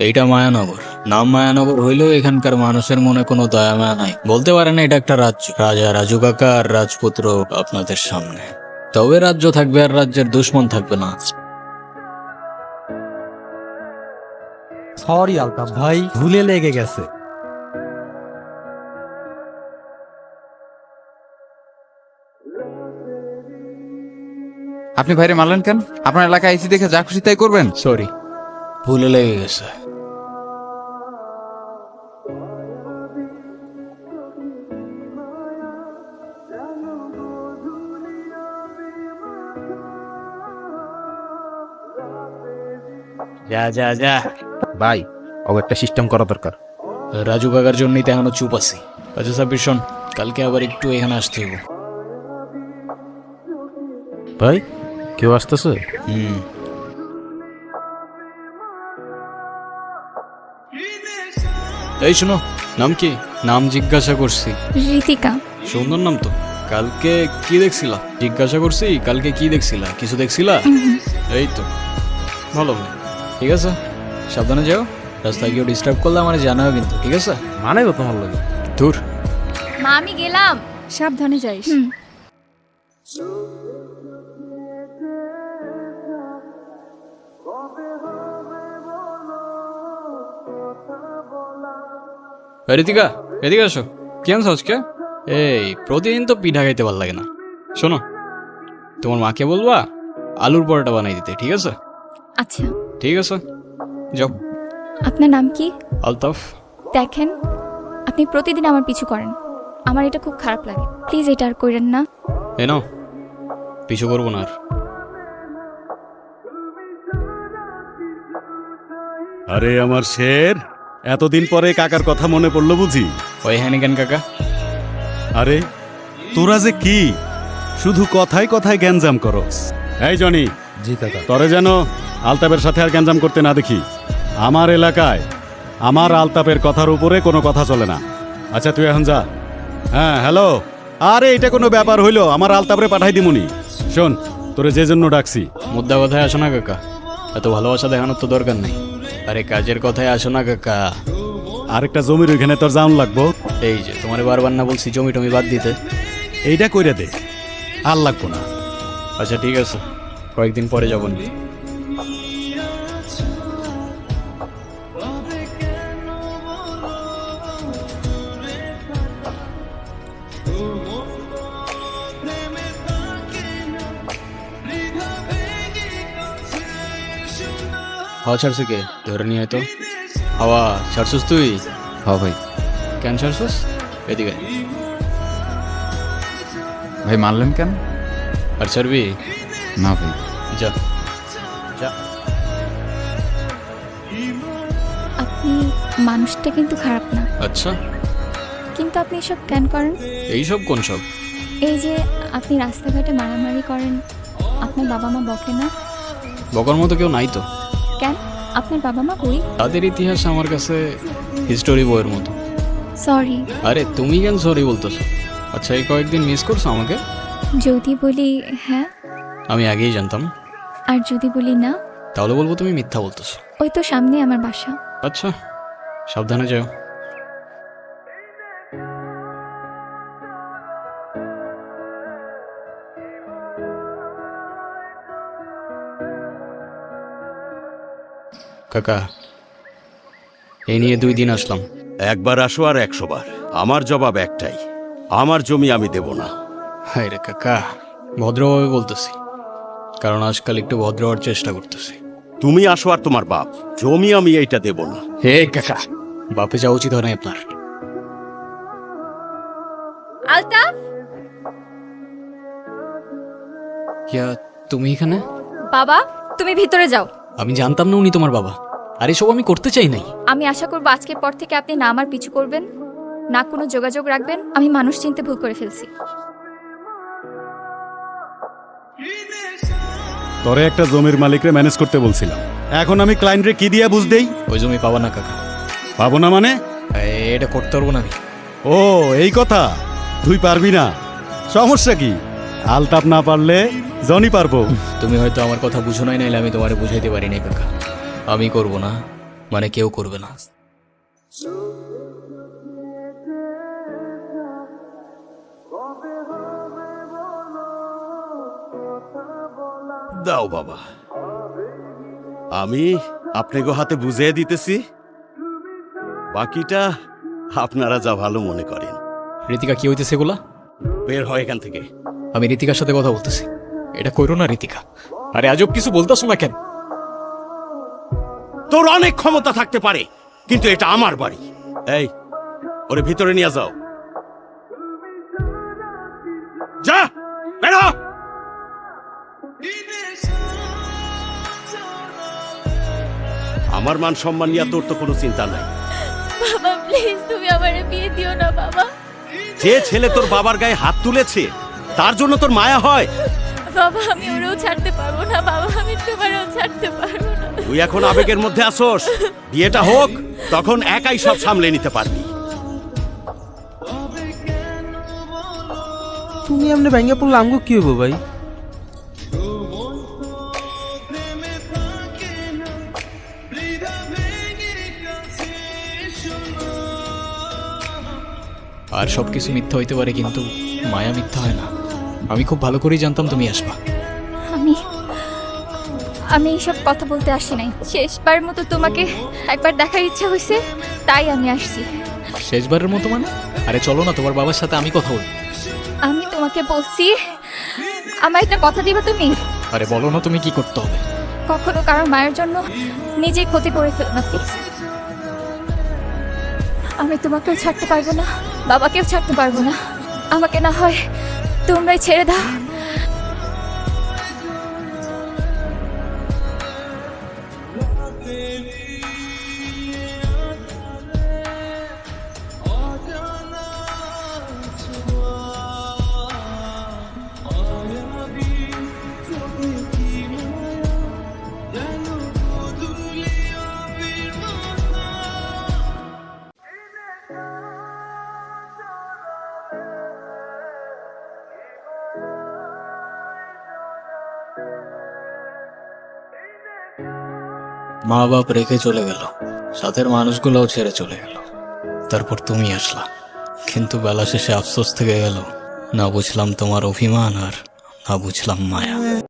এইটা মায়ানগর। নাম মায়ানগর হইলেও এখানকার মানুষের মনে কোনো দয়া মায়া নাই। বলতে পারেন এটা একটা রাজ্য। রাজা রাজু কাকা আর রাজপুত্র আপনাদের সামনে। তবে রাজ্য থাকবে আর রাজ্যের দুশ্মন থাকবে না। সরি আলতাফ ভাই ভুলে লেগে গেছে। আপনি ভাইরে মারলেন কেন? আপনার এলাকায় আইসি দেখে যা খুশি তাই করবেন। সরি ভুলে লেগে গেছে। যা যা যা। ভাই ও একটা সিস্টেম করা দরকার। রাজু কাকার জন্যই তো এখনও চুপ আছি। আচ্ছা সাব্বির শোন কালকে আবার একটু এখানে আসতে হবে ভাই কেউ আসতেছে? হুম। এই শোনো নাম কি? নাম জিজ্ঞাসা করছি। ঋতিকা সুন্দর নাম তো। কালকে কি দেখছিলা? জিজ্ঞাসা করছি কালকে কি দেখছিলা? কিছু দেখছিলা? এই তো। ভালো ভাই ঠিক আছে? সাবধানে যাও। রাস্তায় কেউ ডিস্টার্ব করলে আমার জানাও কিন্তু ঠিক আছে? মানে তো তোমার লাগে। দূর মা আমি গেলাম। সাবধানে যাইস। এই ঋতিকা এদিকে আসো। কি আনছো আজকে? এই প্রতিদিন তো পিঠা খাইতে ভালো লাগে না। শোনো তোমার মাকে বলবা আলুর পরোটা বানাই দিতে ঠিক আছে? আচ্ছা। ঠিক আছে যাও। আপনার নাম কি? আলতাফ। দেখেন আপনি প্রতিদিন আমার পিছু করেন। আমার এটা খুব খারাপ লাগে। প্লিজ এটা আর করেন না। নাও পিছু করব না আর। আরে আমার শের এতদিন পরে কাকার কথা মনে পড়ল বুঝি? ওই হ্যানিকেন কাকা? আরে তোরা যে কি? শুধু কথায় কথায় গ্যাঞ্জাম করস। এই জনি জি কাকা। তরে যেন আলতাপের সাথে আর গ্যাঞ্জাম করতে না দেখি। আমার এলাকায় আমার আলতাপের কথার উপরে কোনো কথা চলে না। আচ্ছা তুই এখন যা। হ্যাঁ হ্যালো। আরে এটা কোনো ব্যাপার হইল। আমার আলতাপরে পাঠাই দিমুনি। শোন তোরে যে জন্য ডাকছি। মুদ্রা কথায় আসো না কাকা। এত ভালোবাসা দেখানোর তো দরকার নেই। আরে কাজের কথায় আসো না কাকা। আরেকটা জমির ওইখানে তোর জাউন লাগবো। এই যে তোমার বারবার না বলছি জমি টমি বাদ দিতে। এইটা কইরা দে। আর লাগবো না। আচ্ছা ঠিক আছে। কয়েকদিন পরে যাব। হাওয়া ছাড়ছে কে? ধরে নিয়ে আয় তো। হাওয়া ছাড়ছিস তুই? হ্যাঁ ভাই। কেন ছাড়ছিস? এদিকে ভাই মারলেন কেন? আর ছাড়বি? না ভাই। যা। যা। আপনি মানুষটা কিন্তু খারাপ না। আচ্ছা। কিন্তু আপনি এসব কেন করেন? এইসব কোন সব? এই যে আপনি রাস্তাঘাটে মারামারি করেন আপনার বাবা মা বকে না? বকার মতো কেউ নাই তো। কেন? আপনার বাবা মা কই? তাদের ইতিহাস আমার কাছে হিস্টোরি বইয়ের মতো। সরি আরে তুমি কেন সরি বলতেছো? আচ্ছা এই কয়েকদিন মিস করছ আমাকে? যদি বলি হ্যাঁ? আমি আগেই জানতাম। আর যদি বলি না? তাহলে বলব তুমি মিথ্যা বলতেছো। ওই তো সামনে আমার বাসা। আচ্ছা সাবধানে যাও। কাকা এই নিয়ে দুই দিন আসলাম। একবার আসো আর একশো বার। আমার জবাব একটাই আমার জমি আমি দেব না। হায় রে কাকা ভদ্রভাবে বলতেছি। কারণ আজকাল একটু ভদ্র হওয়ার চেষ্টা করতেছি। তুমি আসো আর তোমার বাপ। জমি আমি এইটা দেব না। হে কাকা বাপে যাওয়া উচিত হয় না আপনার। আলতাফ? ইয়া তুমি এখানে? বাবা তুমি ভিতরে যাও। আমি জানতাম না উনি তোমার বাবা। আর এসব আমি করতে চাই নাই। আমি আশা করব আজকের পর থেকে আপনি না আমার পিছু করবেন না কোনো যোগাযোগ রাখবেন। আমি মানুষ চিনতে ভুল করে ফেলছি। তোরে একটা জমির মালিকরে ম্যানেজ করতে বলছিলাম। এখন আমি ক্লায়েন্টরে কি দিয়া বুঝ দেই? ওই জমি পাবা না কাকা। পাবো না মানে? এ, এটা করতে পারব না আমি। ও এই কথা? তুই পারবি না। সমস্যা কি? আলতাপ না পারলে জনি পারব। তুমি হয়তো আমার কথা বুঝো নাই নাইলে আমি তোমারে বুঝাইতে পারি নাই কাকা। আমি করব না মানে কেউ করবে না। দাও বাবা। আমি আপনাকে হাতে বুঝিয়ে দিতেছি। বাকিটা আপনারা যা ভালো মনে করেন। রীতিকা কি হইতেছে এগুলা? বের হয় এখান থেকে। আমি রীতিকার সাথে কথা বলতেছি। এটা কইরো না রীতিকা। আরে আজব কিছু বলতাছো না কেন? তোর অনেক ক্ষমতা থাকতে পারে কিন্তু এটা আমার বাড়ি। এই ওরে ভিতরে নিয়ে যাও। যা বেরো আমার মান সম্মান নিয়ে তোর তো কোনো চিন্তা নাই। বাবা প্লিজ তুমি আমার বিয়ে দিও না বাবা। যে ছেলে তোর বাবার গায়ে হাত তুলেছে তার জন্য তোর মায়া হয়। বাবা আমি ওরেও ছাড়তে পারব না বাবা আমি তোমারও ছাড়তে পারব না। তুই এখন আবেগের মধ্যে আসোস। বিয়েটা হোক তখন একাই সব সামলে নিতে পারবি। তুমি এমনি ভেঙে পড়লে আমগো কি হব ভাই? আর সব কিছু মিথ্যা হইতে পারে কিন্তু মায়া মিথ্যা হয় না। আমি খুব ভালো করেই জানতাম তুমি আসবা। আমি আমি এইসব কথা বলতে আসি নাই। শেষবার মতো তোমাকে একবার দেখার ইচ্ছা হয়েছে তাই আমি আসছি। শেষবারের মতো মানে? আরে চলো না তোমার বাবার সাথে আমি কথা বলব আমি তোমাকে বলছি আমার একটা কথা দিবা তুমি? আরে বলো না তুমি কি করতে হবে। কখনো কারও মায়ের জন্য নিজে ক্ষতি করে ফেল না প্লিজ আমি তোমাকেও ছাড়তে পারব না। বাবাকেও ছাড়তে পারব না। আমাকে না হয় তোমরাই ছেড়ে দাও। মা বাপ রেখে চলে গেল। সাথের মানুষগুলোও ছেড়ে চলে গেল। তারপর তুমি আসলা। কিন্তু বেলা শেষে আফসোস থেকে গেল, না বুঝলাম তোমার অভিমান আর না বুঝলাম মায়া।